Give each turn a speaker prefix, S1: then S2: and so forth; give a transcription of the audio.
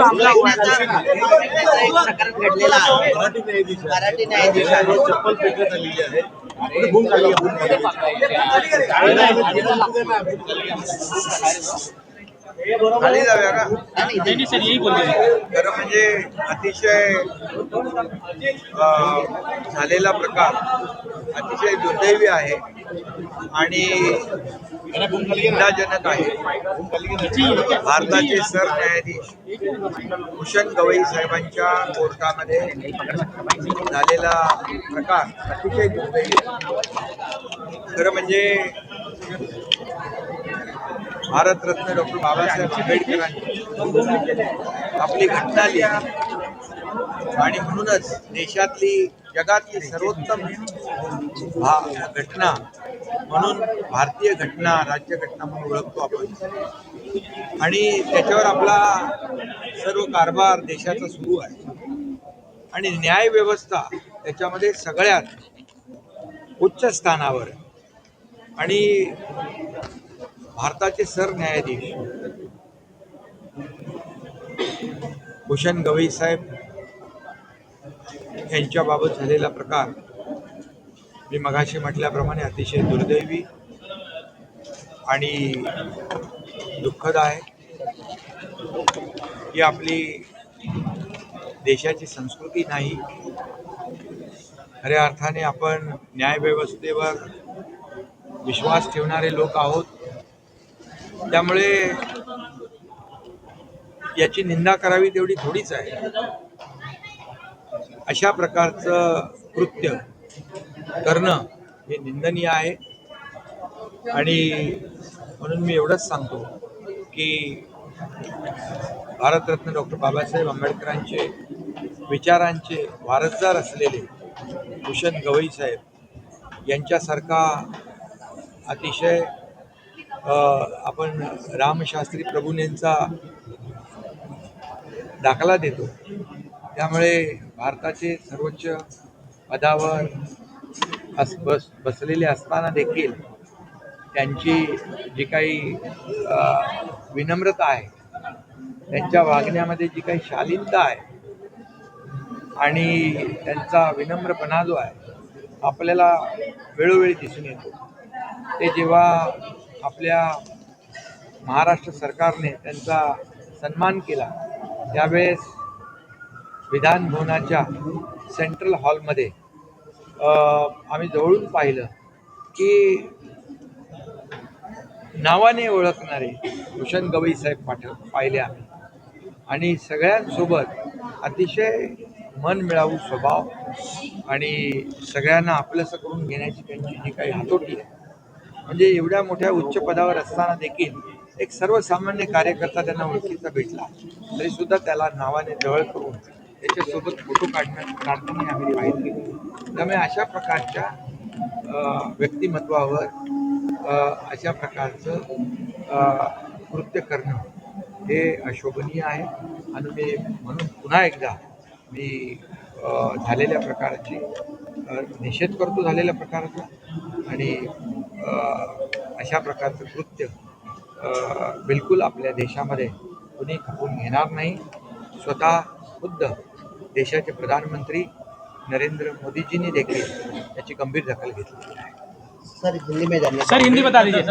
S1: जो हमला
S2: घडलेला आहे. मराठी न्यायाधीशांनी
S3: चप्पल फेकत आलेली आहे. आणि भूम खाली आहे, भूम खाली.
S4: जाऊया का
S1: नहीं सर यही बोल रहे
S4: खरं म्हणजे अतिशय झालेला प्रकार अतिशय दुर्दैवी आहे आणि निंदाजनक आहे भारताचे सरन्यायाधीश भूषण गवई साहेबांच्या कोर्टामध्ये झालेला प्रकार अतिशय दुर्दैवी. खरं म्हणजे भारतरत्न डॉक्टर बाबासाहेब आंबेडकरांनी आपली घटना लिहिली आणि म्हणूनच देशातली जगातली सर्वोत्तम भा घटना म्हणून भारतीय घटना राज्यघटना म्हणून ओळखतो आपण. आणि त्याच्यावर आपला सर्व कारभार देशाचा सुरू आहे. आणि न्याय व्यवस्था त्याच्यामध्ये सगळ्यात उच्च स्थानावर आणि भारताचे सरन्यायाधीश. भूषण गवई साहेब यांच्याबाबत झालेला प्रकार मी मगाशी म्हटल्याप्रमाणे अतिशय दुर्दैवी आणि दुःखद आहे. ही आपली देशाची संस्कृती नाही. खऱ्या अर्थाने आपण न्यायव्यवस्थेवर विश्वास ठेवणारे लोक आहोत. त्यामुळे याची निंदा करावी तेवढी थोडीच आहे. अशा प्रकारचं कृत्य करणं हे निंदनीय आहे. आणि म्हणून मी एवढंच सांगतो की भारतरत्न डॉक्टर बाबासाहेब आंबेडकरांचे विचारांचे वारसदार असलेले भूषण गवई साहेब यांच्यासारखा अतिशय आपण रामशास्त्री प्रभूंचा दाखला देतो. त्यामुळे भारताचे सर्वोच्च पदावर अस बस बसलेले असताना देखील त्यांची जी काही विनम्रता आहे त्यांच्या वागण्यामध्ये जी काही शालीनता आहे आणि त्यांचा विनम्रपणा जो आहे आपल्याला वेळोवेळी दिसून येतो. ते जेव्हा आपल्या महाराष्ट्र सरकारने त्यांचा सन्मान केला. त्यावेळेस विधान भवनाच्या सेंट्रल हॉलमध्ये आम्ही जवळून पाहिलं की नावाने ओळखणारे भूषण गवई साहेब पाठव पाहिले आम्ही. आणि सगळ्यांसोबत अतिशय मन मिळावू स्वभाव आणि सगळ्यांना आपलंसं करून घेण्याची त्यांची जी काही हातोटी आहे म्हणजे एवढ्या मोठ्या उच्च पदावर असताना देखील एक सर्वसामान्य कार्यकर्ता त्यांना ओळखीचा भेटला. तरी सुद्धा त्याला नावाने जवळ करून त्याच्यासोबत फोटो काढण्या काढताना आम्ही पाहिली. त्यामुळे अशा प्रकारच्या व्यक्तिमत्वावर अशा प्रकारचं कृत्य करणं हे अशोभनीय आहे. आणि मी म्हणून पुन्हा एकदा मी झालेल्या प्रकारची निषेध करतो झालेल्या प्रकाराचा. आणि अशा प्रकारचं कृत्य बिलकुल आपल्या देशामध्ये कुणी खपून घेणार नाही. स्वतः खुद्द देशाचे प्रधानमंत्री नरेंद्र मोदीजींनी देखील याची गंभीर दखल घेतली आहे.
S2: सर हिंदी में जानना
S1: सर हिंदी बता दीजिए.